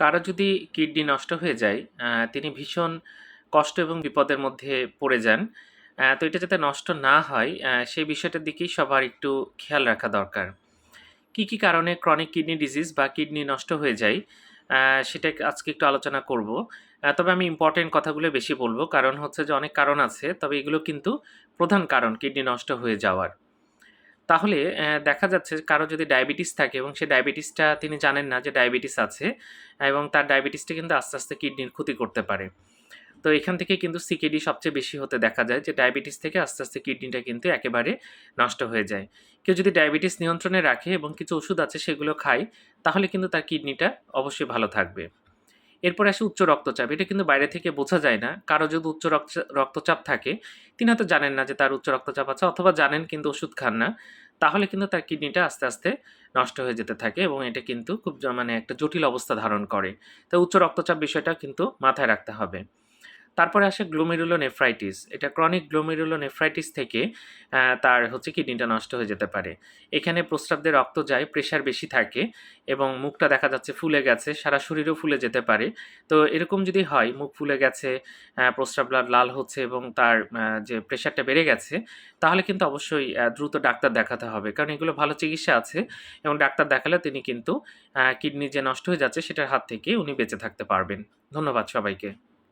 কারও যদি কিডনি নষ্ট হয়ে যায় তিনি ভীষণ কষ্ট এবং বিপদের মধ্যে পড়ে যান। তো এটা যাতে নষ্ট না হয় সেই বিষয়টার দিকেই সবার একটু খেয়াল রাখা দরকার। কি কি কারণে ক্রনিক কিডনি ডিজিজ বা কিডনি নষ্ট হয়ে যায় সেটা আজকে একটু আলোচনা করব। তবে আমি ইম্পর্টেন্ট কথাগুলো বেশি বলব, কারণ হচ্ছে যে অনেক কারণ আছে, তবে এগুলো কিন্তু প্রধান কারণ কিডনি নষ্ট হয়ে যাওয়ার। তাহলে দেখা যাচ্ছে কারও যদি ডায়াবেটিস থাকে এবং সে ডায়াবেটিসটা তিনি জানেন না যে ডায়াবেটিস আছে এবং তার ডায়াবেটিসটা কিন্তু আস্তে আস্তে কিডনির ক্ষতি করতে পারে। তো এখান থেকে কিন্তু সিকেডি সবচেয়ে বেশি হতে দেখা যায় যে ডায়াবেটিস থেকে আস্তে আস্তে কিডনিটা কিন্তু একেবারে নষ্ট হয়ে যায়। কেউ যদি ডায়াবেটিস নিয়ন্ত্রণে রাখে এবং কিছু ওষুধ আছে সেগুলো খায়, তাহলে কিন্তু তার কিডনিটা অবশ্যই ভালো থাকবে। এরপর আসে উচ্চ রক্তচাপ। এটা কিন্তু বাইরে থেকে বোঝা যায় না। কারও যদি উচ্চ রক্ত- রক্তচাপ থাকে, তিনি হয়তো জানেন না যে তার উচ্চ রক্তচাপ আছে অথবা জানেন কিন্তু ওষুধ খান না, তাহলে কিন্তু তার কিডনিটা আস্তে আস্তে নষ্ট হয়ে যেতে থাকে এবং এটা কিন্তু খুব মানে একটা জটিল অবস্থা ধারণ করে। তো উচ্চ রক্তচাপ বিষয়টা কিন্তু মাথায় রাখতে হবে। তারপরে আসে গ্লোমেরুলো নেফ্রাইটিস এটা ক্রনিক গ্লোমেরুলো নেফ্রাইটিস থেকে তার হচ্ছে কিডনিটা নষ্ট হয়ে যেতে পারে। এখানে প্রস্রাবদের রক্ত যায় প্রেশার বেশি থাকে এবং মুখটা দেখা যাচ্ছে ফুলে গেছে, সারা শরীরও ফুলে যেতে পারে। তো এরকম যদি হয়, মুখ ফুলে গেছে প্রস্রাব লাল হচ্ছে এবং তার যে প্রেশারটা বেড়ে গেছে, তাহলে কিন্তু অবশ্যই দ্রুত ডাক্তার দেখাতে হবে। কারণ এগুলো ভালো চিকিৎসা আছে এবং ডাক্তার দেখালে তিনি কিন্তু কিডনি যে নষ্ট হয়ে যাচ্ছে, সেটার হাত থেকে উনি বেঁচে থাকতে পারবেন। ধন্যবাদ সবাইকে।